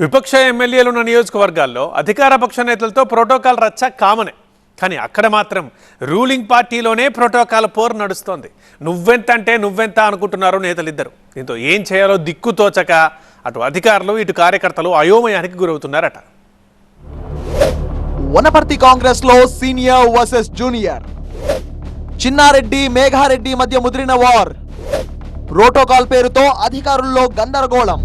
విపక్ష ఎమ్మెల్యేలున్న నియోజకవర్గాల్లో అధికార పక్ష నేతలతో ప్రోటోకాల్ రచ్చ కామనే. కానీ అక్కడ మాత్రం రూలింగ్ పార్టీలోనే ప్రోటోకాల్ పోరు నడుస్తోంది. నువ్వెంత అంటే నువ్వెంత అనుకుంటున్నారు నేతలిద్దరు. దీంతో ఏం చేయాలో దిక్కుతోచక అటు అధికారులు ఇటు కార్యకర్తలు అయోమయానికి గురవుతున్నారట. వనపర్తి కాంగ్రెస్లో senior versus junior. Chinnareddy Meghareddy మధ్య ముదిరిన వార్. ప్రోటోకాల్ పేరుతో అధికారుల్లో గందరగోళం.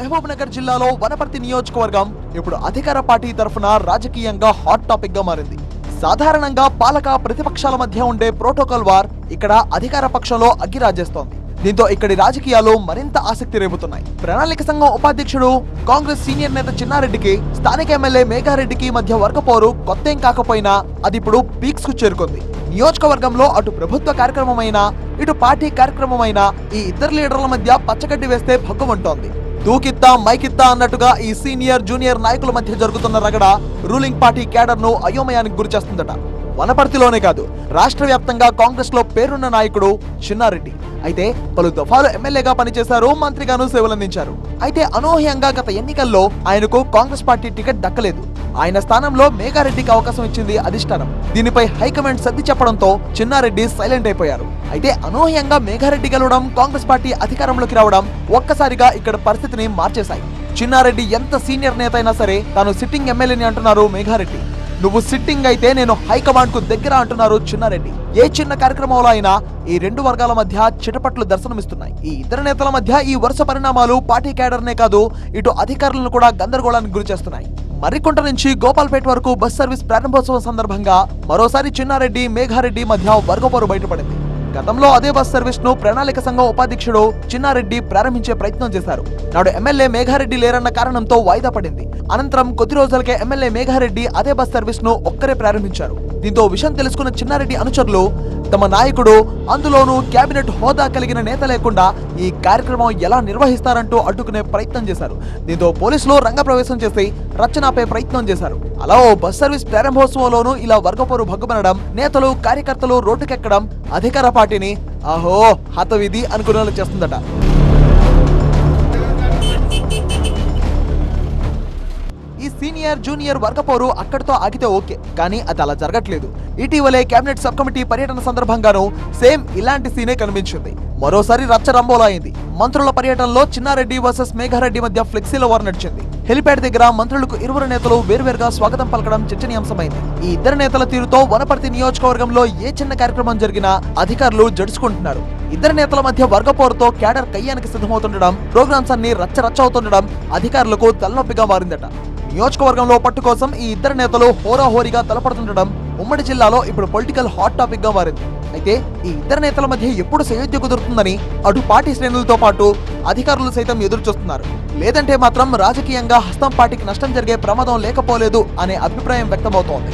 మహబూబ్ నగర్ జిల్లాలో వనపర్తి నియోజకవర్గం ఇప్పుడు అధికార పార్టీ తరఫున రాజకీయంగా హాట్ టాపిక్గా మారింది. సాధారణంగా పాలక ప్రతిపక్షాల మధ్య ఉండే ప్రోటోకాల్ వార్ ఇక్కడ అధికార పక్షంలో అగ్గిరాజేస్తోంది. దీంతో ఇక్కడి రాజకీయాలు మరింత ఆసక్తి రేపుతున్నాయి. ప్రణాళిక సంఘం ఉపాధ్యక్షుడు కాంగ్రెస్ సీనియర్ నేత చిన్నారెడ్డికి స్థానిక ఎమ్మెల్యే మేఘారెడ్డికి మధ్య వర్గపోరు కొత్తేం కాకపోయినా అది ఇప్పుడు పీక్స్కు చేరుకుంది. నియోజకవర్గంలో అటు ప్రభుత్వ కార్యక్రమమైనా ఇటు పార్టీ కార్యక్రమమైనా ఈ ఇద్దరు లీడర్ల మధ్య పచ్చగడ్డి వేస్తే భగ్గుమంటోంది. దూకిత్తా మైకిత్తా అన్నట్టుగా ఈ సీనియర్ జూనియర్ నాయకుల మధ్య జరుగుతున్న రగడ రూలింగ్ పార్టీ క్యాడర్ను అయోమయానికి గురి చేస్తుందట. వనపర్తిలోనే కాదు రాష్ట్ర వ్యాప్తంగా కాంగ్రెస్లో పేరున్న నాయకుడు చిన్నారెడ్డి. అయితే పలు దఫాలు ఎమ్మెల్యేగా పనిచేశారు మంత్రిగాను సేవలందించారు. అయితే అనూహ్యంగా గత ఎన్నికల్లో ఆయనకు కాంగ్రెస్ పార్టీ టికెట్ దక్కలేదు. ఆయన స్థానంలో మేఘారెడ్డికి అవకాశం ఇచ్చింది అధిష్టానం. దీనిపై హైకమాండ్ సర్ది చెప్పడంతో చిన్నారెడ్డి సైలెంట్ అయిపోయారు. అయితే అనూహ్యంగా మేఘారెడ్డి గెలవడం కాంగ్రెస్ పార్టీ అధికారంలోకి రావడం ఒక్కసారిగా ఇక్కడ పరిస్థితిని మార్చేశాయి. చిన్నారెడ్డి ఎంత సీనియర్ నేత అయినా సరే తాను సిట్టింగ్ ఎమ్మెల్యేని అంటున్నారు మేఘారెడ్డి. నువ్వు సిట్టింగ్ అయితే నేను హైకమాండ్కు దగ్గర అంటున్నారు చిన్నారెడ్డి. ఏ చిన్న కార్యక్రమంలో అయినా ఈ రెండు వర్గాల మధ్య చిటపట్లు దర్శనమిస్తున్నాయి. ఈ ఇద్దరు నేతల మధ్య ఈ వరుస పరిణామాలు పార్టీ క్యాడర్నే కాదు ఇటు అధికారులను కూడా గందరగోళానికి గురి చేస్తున్నాయి. మర్రికుంట నుంచి గోపాల్పేట వరకు బస్ సర్వీస్ ప్రారంభోత్సవం సందర్భంగా మరోసారి చిన్నారెడ్డి మేఘారెడ్డి మధ్య వర్గపోరు బయటపడింది. గతంలో అదే బస్ సర్వీస్ను ప్రణాళిక సంఘం ఉపాధ్యక్షుడు చిన్నారెడ్డి ప్రారంభించే ప్రయత్నం చేశారు. నాడు ఎమ్మెల్యే మేఘారెడ్డి లేరన్న కారణంతో వాయిదా పడింది. అనంతరం కొద్ది రోజులకే ఎమ్మెల్యే మేఘారెడ్డి అదే బస్ సర్వీస్ను ఒక్కరే ప్రారంభించారు. దీంతో విషయం తెలుసుకున్న చిన్నారెడ్డి అనుచరులు తమ నాయకుడు అందులోనూ కేబినెట్ హోదా కలిగిన నేత లేకుండా ఈ కార్యక్రమం ఎలా నిర్వహిస్తారంటూ అడ్డుకునే ప్రయత్నం చేశారు. దీంతో పోలీసులు రంగప్రవేశం చేసి రచనపై ప్రయత్నం చేశారు. అలా ఓ బస్ సర్వీస్ ప్రారంభోత్సవంలోనూ ఇలా వర్గపోరు భగ్గుమనడం నేతలు కార్యకర్తలు రోడ్డుకెక్కడం అధికార పార్టీని ఆహో హతవిధి అనుకునేలా చేస్తుందట. సీనియర్ జూనియర్ వర్గపోరు అక్కడితో ఆగితే ఓకే కానీ అది అలా జరగట్లేదు. ఇటీవలే కేబినెట్ సబ్ కమిటీ పర్యటన సందర్భంగానూ సేమ్ ఇలాంటి సీనే కనిపించింది. మరోసారి రచ్చ అయింది. మంత్రుల పర్యటనలో చిన్నారెడ్డి వర్సెస్ మేఘారెడ్డి మధ్య ఫ్లెక్సీల వార్ నడిచింది. హెలిప్యాడ్ దగ్గర మంత్రులకు ఇరువురు నేతలు వేర్వేరుగా స్వాగతం పలకడం చర్చనీయాంశమైంది. ఈ ఇద్దరు నేతల తీరుతో వనపర్తి నియోజకవర్గంలో ఏ చిన్న కార్యక్రమం జరిగినా అధికారులు జడుచుకుంటున్నారు. ఇద్దరు నేతల మధ్య వర్గపోరుతో క్యాడర్ కయ్యానికి సిద్ధమవుతుండడం ప్రోగ్రామ్స్ అన్ని రచ్చ రచ్చ అవుతుండడం అధికారులకు తలనొప్పిగా మారిందట. నియోజకవర్గంలో పట్టు కోసం ఈ ఇద్దరు నేతలు హోరాహోరీగా తలపడుతుండడం ఉమ్మడి జిల్లాలో ఇప్పుడు పొలిటికల్ హాట్ టాపిక్గా మారింది. అయితే ఈ ఇద్దరు నేతల మధ్య ఎప్పుడు సయోధ్య కుదురుతుందని అటు పార్టీ శ్రేణులతో పాటు అధికారులు సైతం ఎదురు చూస్తున్నారు లేదంటే మాత్రం రాజకీయంగా హస్తం పార్టీకి నష్టం జరిగే ప్రమాదం లేకపోలేదు అనే అభిప్రాయం వ్యక్తమవుతోంది.